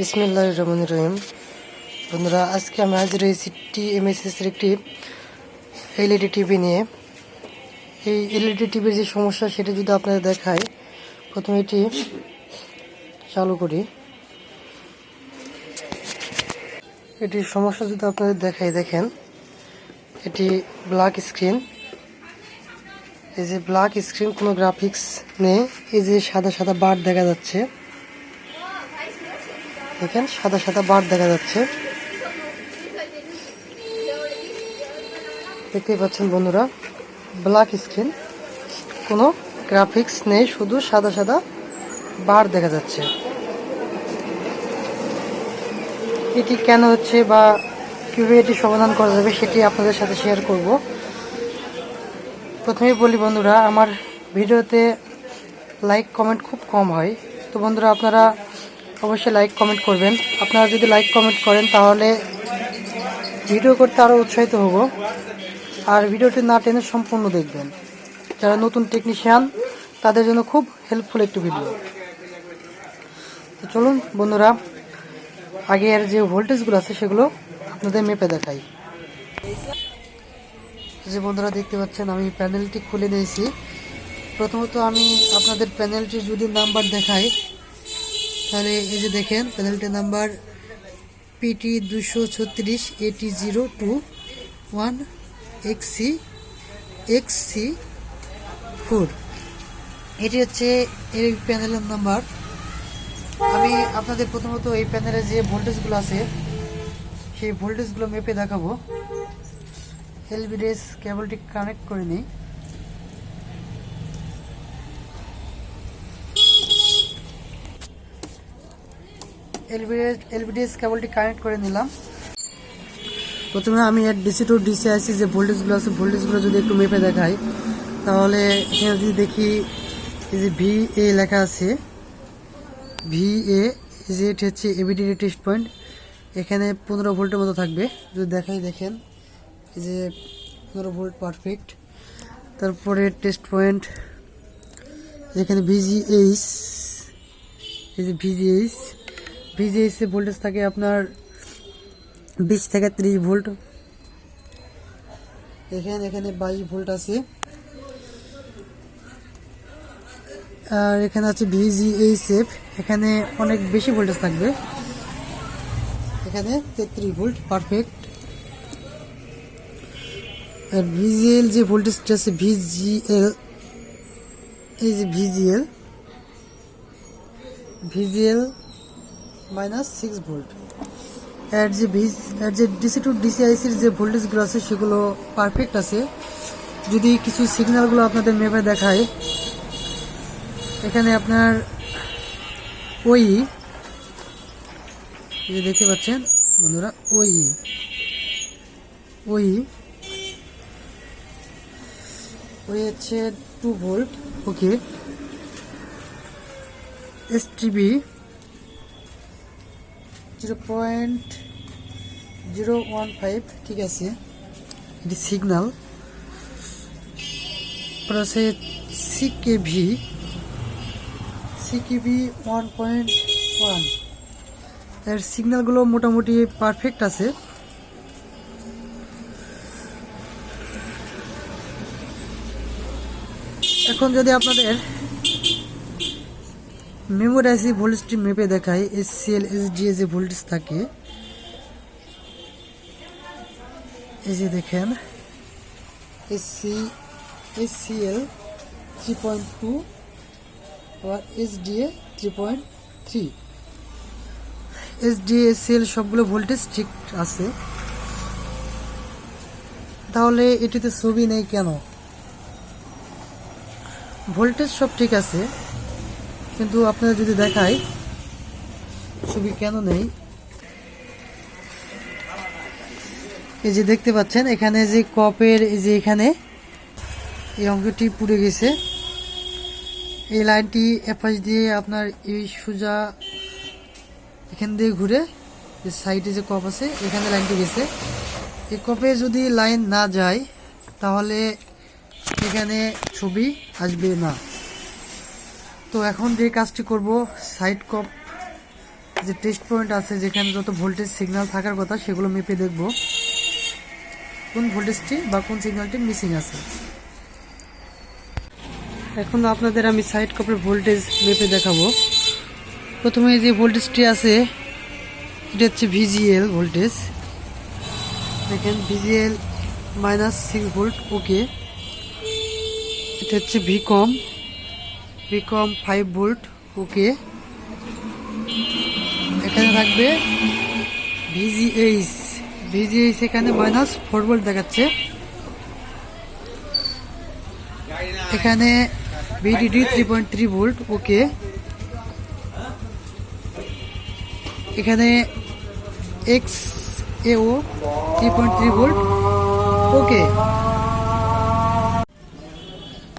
বিসমিল্লাহ রহমান রহিম। বন্ধুরা, আজকে আমি হাজির হয়েছি টি এমএসএসের একটি এলইডি টিভি নিয়ে। এই এলইডি টিভির যে সমস্যা, সেটা যদি আপনাদের দেখায় প্রথমে এটি চালু করি। এটির সমস্যা যদি আপনাদের দেখাই, দেখেন, এটি ব্ল্যাক স্ক্রিন। এই যে ব্ল্যাক স্ক্রিন, কোনো গ্রাফিক্স নেই। এই যে সাদা সাদা বার দেখা যাচ্ছে। দেখেন, সাদা সাদা বার দেখা যাচ্ছে। দেখতেই পাচ্ছেন বন্ধুরা ব্ল্যাক স্ক্রিন কোনো গ্রাফিক্স নেই, শুধু সাদা সাদা বার দেখা যাচ্ছে। এটি কেন হচ্ছে বা কীভাবে এটি সমাধান করা যাবে সেটি আপনাদের সাথে শেয়ার করব। প্রথমেই বলি বন্ধুরা, আমার ভিডিওতে লাইক কমেন্ট খুব কম হয়। তো বন্ধুরা, আপনারা অবশ্যই লাইক কমেন্ট করবেন। আপনারা যদি লাইক কমেন্ট করেন, তাহলে ভিডিও করতে আরও উৎসাহিত হব। আর ভিডিওটি না টেনে সম্পূর্ণ দেখবেন। যারা নতুন টেকনিশিয়ান তাদের জন্য খুব হেল্পফুল একটি ভিডিও তো চলুন, বন্ধুরা, আগের যে ভোল্টেজগুলো আছে, সেগুলো আপনাদের মেপে দেখাই। যে বন্ধুরা, দেখতে পাচ্ছেন, আমি প্যানেলটি খুলে নিয়েছি। প্রথমত আমি আপনাদের প্যানেলটির যদি নাম্বার দেখাই তাহলে এই যে দেখেন প্যানেলটির নাম্বার পিটি দুশো ছত্রিশ এটি জিরো টু ওয়ান এক্সি এক্সি ফোর এটি হচ্ছে এই প্যানেলের নাম্বার আমি আপনাদের প্রথমত এই প্যানেলে যে ভোল্টেজগুলো আছে, সেই ভোল্টেজগুলো মেপে দেখাবো। এলবিডিএস কেবলটি কানেক্ট করে নিই। এলবিডিএস এলবিডিএস কেবলটি কানেক্ট করে নিলাম। প্রথমে আমি এর ডিসি টু ডিসি আইসি যে ভোল্টেজগুলো আছে, ভোল্টেজগুলো যদি একটু মেপে দেখাই, তাহলে এখানে যদি দেখি, এই যে ভি এ লেখা আছে ভি এ যে এটি হচ্ছে এবিডি টেস্ট পয়েন্ট এখানে পনেরো ভোল্টের মতো থাকবে। যদি দেখাই, দেখেন, এই যে পনেরো ভোল্ট পারফেক্ট তারপরে টেস্ট পয়েন্ট এখানে ভিজিএইচ এই যে ভিজিএইচ এর ভোল্টেজ থাকে আপনার বিশ থেকে ত্রিশ ভোল্ট এখানে এখানে বাইশ ভোল্ট আছে। আর এখানে আছে ভিজিএইচএফ এখানে অনেক বেশি ভোল্টেজ থাকবে। এখানে তেত্রিশ ভোল্ট পারফেক্ট আর ভিজিএল যে ভোল্টেজটা আছে ভিজিএল এই যে VGL VGL minus six volt এর যে ভিজ এর যে ডিসি টু ডিসিআইসির যে ভোল্টেজগুলো আছে, সেগুলো পারফেক্ট আছে। যদি কিছু সিগন্যালগুলো আপনাদের মেপে দেখায়, এখানে আপনার ওই এই যে দেখতে পাচ্ছেন বন্ধুরা ওই ওই ওই হচ্ছে two volt okay S TV zero point zero one five ঠিক আছে। এটি সিগনাল আছে সিকেভি সিকেভি ওয়ান পয়েন্ট ওয়ানের সিগন্যালগুলো মোটামুটি পারফেক্ট আছে। এখন যদি আপনাদের মেমোরাইজি ভোল্টেজটি মেপে দেখায় এসসিএল এসডিএ যে ভোল্টেজ থাকে। এই যে দেখেন S C SC, SCL three point two আবার SDA three point three SDA, SCL সবগুলো ভোল্টেজ ঠিক আছে। তাহলে এটিতে ছবি নেই কেন? ভোল্টেজ সব ঠিক আছে। কিন্তু আপনারা যদি দেখায় ছবি কেন নেই? এই যে দেখতে পাচ্ছেন, এখানে যে কপের এই যে এখানে, এই অঙ্কটি পুড়ে গেছে। এই লাইনটি এপাশ দিয়ে আপনার এই সোজা এখান দিয়ে ঘুরে যে সাইডে যে কপ আছে, এখানে লাইনটি গেছে। এই কপে যদি লাইন না যায়, তাহলে এখানে ছবি আসবে না। তো এখন যে কাজটি করব সাইড কপ যে টেস্ট পয়েন্ট আছে, যেখানে যত ভোল্টেজ সিগন্যাল থাকার কথা, সেগুলো মেপে দেখব। কোন ভোল্টেজটি বা কোন সিগন্যালটি মিসিং আছে। এখন আপনাদের আমি সাইড কপের ভোল্টেজ মেপে দেখাবো। প্রথমে যে ভোল্টেজটি আছে, এটা হচ্ছে ভিজিএল ভোল্টেজ দেখেন VGL minus six volt okay এটা হচ্ছে VCOM VCOM five volt, okay. এখানে থাকবে ভিজিএইচ ভিজিএইচ এখানে মাইনাস ফোর ভোল্ট দেখাচ্ছে। এখানে VDD three point three volt okay. এখানে X AO three point three volt okay.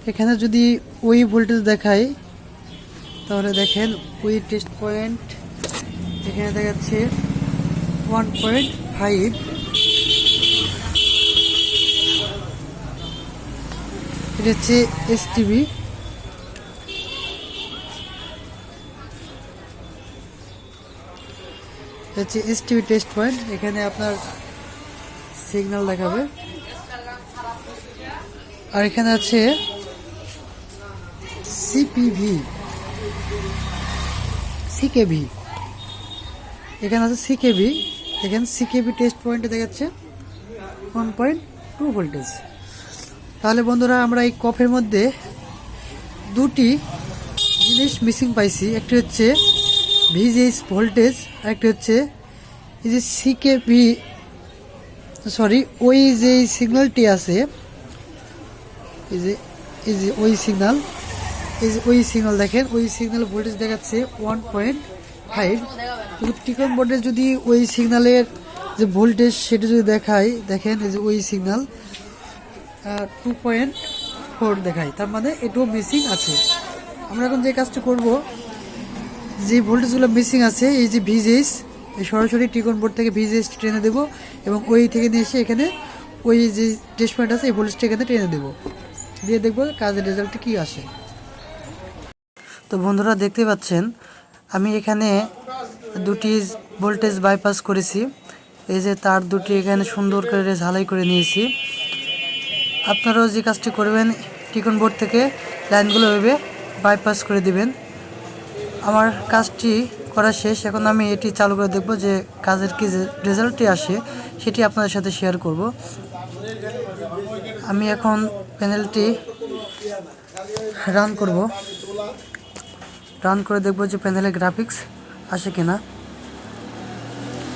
এখানে যদি ওই ভোল্টেজ দেখাই, তাহলে দেখেন ওই টেস্ট পয়েন্ট এখানে দেখাচ্ছে ওয়ান পয়েন্ট ফাইভ এটা হচ্ছে এস টিভি হচ্ছে এস টিভি টেস্ট পয়েন্ট এখানে আপনার সিগন্যাল দেখাবে। আর এখানে আছে সিপিভি সিকেভি এখানে আছে সিকেভি এখানে সিকেভি টেস্ট পয়েন্টে দেখাচ্ছে ওয়ান পয়েন্ট টু ভোল্টেজ তাহলে বন্ধুরা, আমরা এই কফের মধ্যে দুটি জিনিস মিসিং পাইছি। একটি হচ্ছে ভিজিএস ভোল্টেজ আর একটি হচ্ছে এই যে সিকেভি সরি ওই যে সিগন্যালটি আছে, এই যে এই যে ওই সিগন্যাল এই যে ওই সিগন্যাল দেখেন, ওই সিগন্যাল ভোল্টেজ দেখাচ্ছে ওয়ান পয়েন্ট ফাইভ কিন্তু টিকন বোর্ডে যদি ওই সিগন্যালের যে ভোল্টেজ সেটা যদি দেখায়, দেখেন এই যে ওই সিগন্যাল টু পয়েন্ট ফোর দেখায়। তার মানে এটাও মিসিং আছে। আমরা এখন যে কাজটা করব, যে ভোল্টেজগুলো মিসিং আছে, এই যে ভিজেস সরাসরি টিকন বোর্ড থেকে ভিজেস টেনে দেবো এবং ওই থেকে নিয়ে এসে এখানে ওই যে টেস্ট পয়েন্ট আছে, এই ভোল্টেজটা এখানে টেনে দেবো। দিয়ে দেখব কাজের রেজাল্টটা কী আসে। তো বন্ধুরা দেখতে পাচ্ছেন, আমি এখানে দুটি ভোল্টেজ বাইপাস করেছি। এই যে তার দুটি এখানে সুন্দর করে ঝালাই করে নিয়েছি। আপনারাও যে কাজটি করবেন, টিকন বোর্ড থেকে লাইনগুলো ভেবে বাইপাস করে দিবেন। আমার কাজটি করা শেষ। এখন আমি এটি চালু করে দেখব যে কাজের কি রেজাল্টটি আসে, সেটি আপনাদের সাথে শেয়ার করব। আমি এখন প্যানেলটি রান করব। রান করে দেখব যে প্যানেলে গ্রাফিক্স আসে কিনা।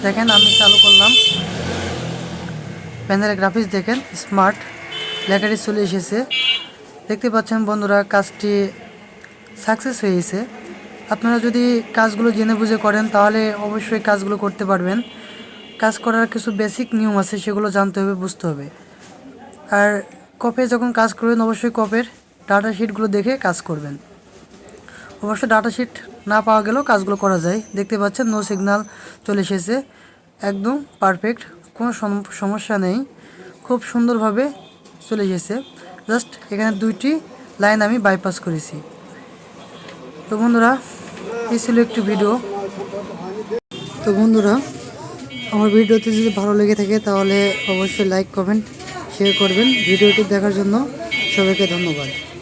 দেখেন, আমি চালু করলাম। প্যানেলে গ্রাফিক্স দেখেন স্মার্ট লেখাটি চলে এসেছে। দেখতে পাচ্ছেন বন্ধুরা, কাজটি সাকসেস হয়েছে। আপনারা যদি কাজগুলো জেনে বুঝে করেন, তাহলে অবশ্যই কাজগুলো করতে পারবেন। কাজ করার কিছু বেসিক নিয়ম আছে, সেগুলো জানতে হবে, বুঝতে হবে। আর কপে যখন কাজ করবেন, অবশ্যই কপের ডাটা শিটগুলো দেখে কাজ করবেন। অবশ্য ডাটা শিট না পাওয়া গেলেও কাজগুলো করা যায়। দেখতে পাচ্ছেন নো সিগন্যাল চলে এসেছে। একদম পারফেক্ট কোনো সম- সমস্যা নেই। খুব সুন্দরভাবে চলে এসেছে। জাস্ট এখানে দুইটি লাইন আমি বাইপাস করেছি। তো বন্ধুরা, এই ছিল একটি ভিডিও তো বন্ধুরা, আমার ভিডিওতে যদি ভালো লেগে থাকে, তাহলে অবশ্যই লাইক কমেন্ট শেয়ার করবেন। ভিডিওটি দেখার জন্য সবাইকে ধন্যবাদ।